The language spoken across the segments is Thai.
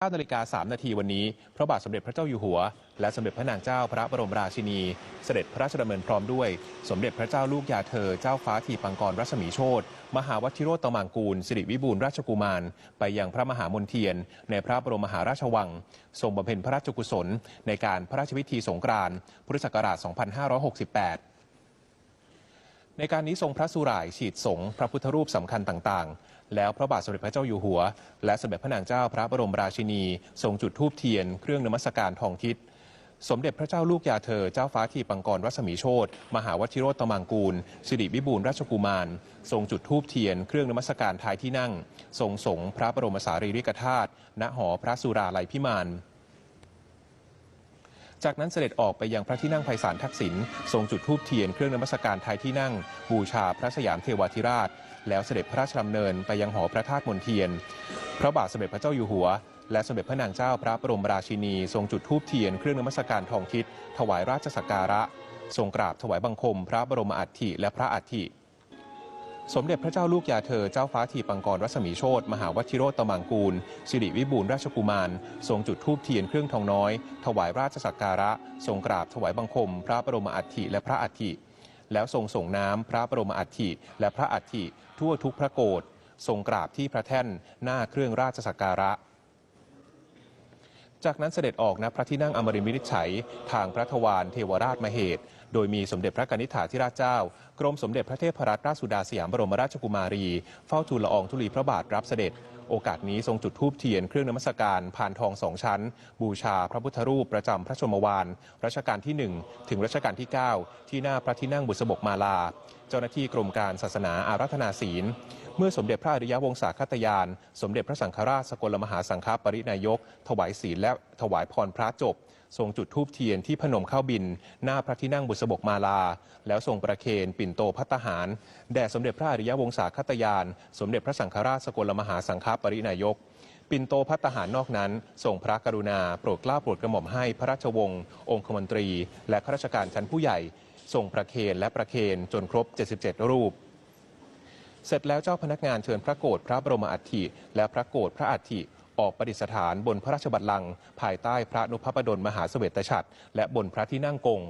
9นาฬิกา3นาทีวันนี้ พระบาทสมเด็จพระเจ้าอยู่หัว และสมเด็จพระนางเจ้าพระบรมราชินี เสด็จพระราชดำเนินพร้อมด้วย สมเด็จพระเจ้าลูกยาเธอ เจ้าฟ้าทีปังกรรัศมีโชตมหาวชิโรตมังกูล สิริวิบูลราชกุมาร ไปยังพระมหามนเทียน ในพระบรมมหาราชวัง ทรงบำเพ็ญพระราชกุศล ในการพระราชพิธีสงกรานต์พุทธศักราช 2568 ในการนี้ทรงพระสุร่ายฉีดสงฆ์พระพุทธรูปสำคัญต่างๆ แล้วพระบาทสมเด็จพระเจ้าอยู่หัว และสมเด็จพระนางเจ้าพระบรมราชินี ทรงจุดธูปเทียน เครื่องนมัสการทองทิศสมเด็จพระเจ้าลูกยาเธอ เจ้าฟ้าทีปังกรรัศมีโชตมหาวชิโรตมังกูล สิริวิบูลราชกุมาร ทรงจุดธูปเทียน เครื่องนมัสการท้ายที่นั่ง ทรงสงฆ์พระบรมสารีริกธาตุณหอพระสุราลัยพิมาน จากนั้นเสด็จออกไปยังพระที่นั่งไพศาลทักษิณทรงจุดธูปเทียนเครื่องนมัสการทายที่นั่ง บูชาพระสยามเทวาธิราช แล้วเสด็จพระราชดำเนินไปยังหอพระธาตุมนเทียน พระบาทสมเด็จพระเจ้าอยู่หัว และสมเด็จพระนางเจ้าพระบรมราชินี ทรงจุดธูปเทียนเครื่องนมัสการทองทิศถวายราชสักการะ ทรงกราบถวายบังคม พระบรมอัฐิและพระอัฐิ สมเด็จพระเจ้าลูกยาเธอเจ้าฟ้าทีปังกรรัศมีโชตมหาวชิโรตมังกูล สิริวิบูลราชกุมาร ทรงจุดธูปเทียนเครื่องทองน้อย ถวายราชสักการะ ทรงกราบถวายบังคม พระบรมอัฐิและพระอัฐิ แล้วทรงส่งน้ำพระบรมอัฐิและพระอัฐิทั่วทุกพระโกรธทรงกราบที่พระแท่นหน้าเครื่องราชสักการะจากนั้นเสด็จออกณพระที่นั่งอมรินทร์วินิจฉัย ทางพระทวารเทวราชมเหตุโดยมีสมเด็จพระกนิษฐาธิราชเจ้า กรมสมเด็จพระเทพรัตนราชสุดาสยามบรมราชกุมารี เฝ้าทูลละอองธุลีพระบาทรับเสด็จ โอกาสนี้ทรงจุดธูปเทียนเครื่องนมัสการผ่านทองสองชั้น บูชาพระพุทธรูปประจำพระชมวานรัชกาลที่ 1 ถึงรัชกาลที่ 9 ที่หน้าพระที่นั่งบุษบกมาลา เจ้าหน้าที่กรมการศาสนาอารัธนาศีลเมื่อสมเด็จพระอริยวงศาคตยาน สมเด็จพระสังฆราชสกลมหาสังฆปรินายก ถวายศีลและถวายพรพระจบ ทรงจุดธูปเทียนที่พนมเข้าบิน หน้าพระที่นั่งบุษบกมาลา แล้วทรงประเคนปิ่นโตพัตตาหาร แด่สมเด็จพระอริยวงศาคตยาน สมเด็จพระสังฆราชสกลมหาสังฆปรินายก ปิ่นโตพัตตาหารนอกนั้นทรงพระกรุณา โปรดเกล้าโปรดกระหม่อมให้พระราชวงศ์องคมนตรี และข้าราชการชั้นผู้ใหญ่ทรงประเคนและประเคนจนครบ 77 รูป เสร็จแล้วเจ้าพนักงานเชิญพระโกรธพระบรมอัฐิ และพระโกรธพระอัฐิออกประดิษฐานบนพระราชบัลลังก์ภายใต้พระนุพพดลมหาเสวตฉัตรและบนพระที่นั่งกง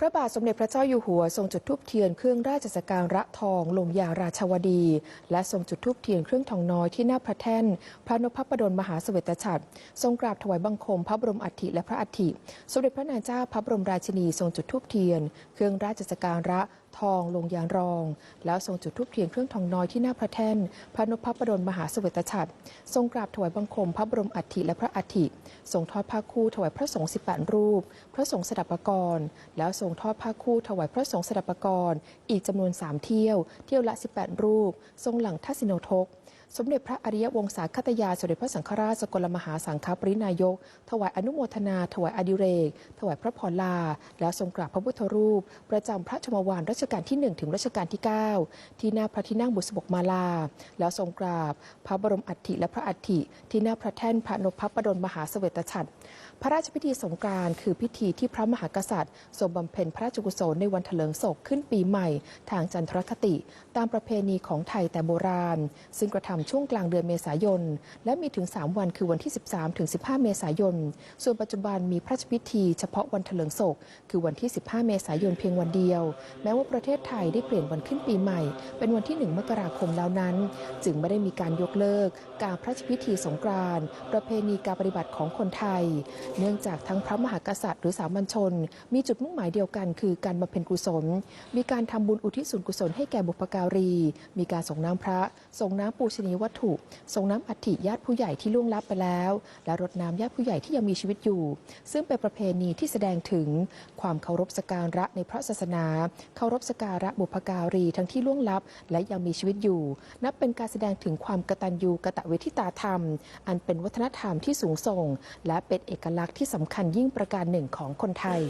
พระบาทสมเด็จพระเจ้าอยู่หัวทรงจุดธูปเทียนเครื่องราชสักการะทองลงยาราชวดี และทรงจุดธูปเทียนเครื่องทองน้อยที่หน้าพระแท่น พระนพพดลมหาสเสวตฉัตรทรงกราบถวายบังคมพระบรมอัฐิและพระอัฐิ สมเด็จพระนางเจ้าพระบรมราชินีทรงจุดธูปเทียน เครื่องราชสักการะ ทองลงยางรอง แล้วทรงจุดทูปเทียนเครื่องทองน้อยที่หน้าพระแท่น พระนพพดลมหาสเสวตฉัตรทรงกราบถวายบังคมพระบรมอัฐิและพระอัฐิทรงทอดผ้าคู่ถวายพระสงฆ์สิบแปดรูป พระสงฆ์สดับปกรณ์แล้วทรงทอดผ้าคู่ถวายพระสงฆ์สดับปกรณ์อีกจำนวน3เที่ยว เที่ยวละ 18 รูป ทรงหลังทัศิโนทก สมเด็จพระอริยวงศาคตยา สมเด็จพระสังฆราชสกลมหาสังฆปรินายก ถวายอนุโมทนา ถวายอดิเรก ถวายพระพรลา แล้วทรงกราบพระพุทธรูป ประจำพระชมวานรัชกาลที่ 1 ถึงรัชกาลที่ 9 ที่หน้าพระที่นั่งบุษบกมาลา แล้วทรงกราบ พระบรมอัฐิและพระอัฐิที่หน้าพระแท่นพระนพพดลมหาเสวตฉัตรพระราชพิธีสงกานต์คือพิธีที่พระมหากษัตริย์ทรงบำเพ็ญพระราชกุศลในวันเถลิงศกขึ้นปีใหม่ ทางจันทรคติ ตามประเพณีของไทยแต่โบราณ ซึ่งกระทำช่วงกลางเดือนเมษายน และมีถึง 3 วันคือวันที่ 13 ถึง 15 เมษายน ส่วนปัจจุบันมีพระราชพิธีเฉพาะวันเถลิงศก คือวันที่ 15 เมษายนเพียงวันเดียว แม้ว่าประเทศไทยได้เปลี่ยนวันขึ้นปีใหม่ เป็นวันที่ 1 มกราคมแล้วนั้น จึงไม่ได้มีการยกเลิก การพระราชพิธีสงกรานต์ประเพณีการปฏิบัติของคนไทย เนื่องจากทั้งพระมหากษัตริย์หรือสามัญชน มีจุดมุ่งหมายเดียวกันคือการบำเพ็ญกุศล มีการทำบุญอุทิศส่วนกุศลให้แก่บุพการี มีการส่งน้ำพระ ส่งน้ำปูชนียวัตถุส่งน้ำอัฐิญาติผู้ใหญ่ที่ล่วงลับไปแล้ว และรดน้ำญาติผู้ใหญ่ที่ยังมีชีวิตอยู่ ซึ่งเป็นประเพณีที่แสดงถึงความเคารพสการะในพระศาสนา เคารพสการะบุพการีทั้งที่ล่วงลับ และยังมีชีวิตอยู่ นับเป็นการแสดงถึงความกตัญญูกะตเวทิตาธรรม อันเป็นวัฒนธรรมที่สูงส่ง และเป็นเอกลักษณ์ที่สำคัญยิ่งประการหนึ่งของคนไทย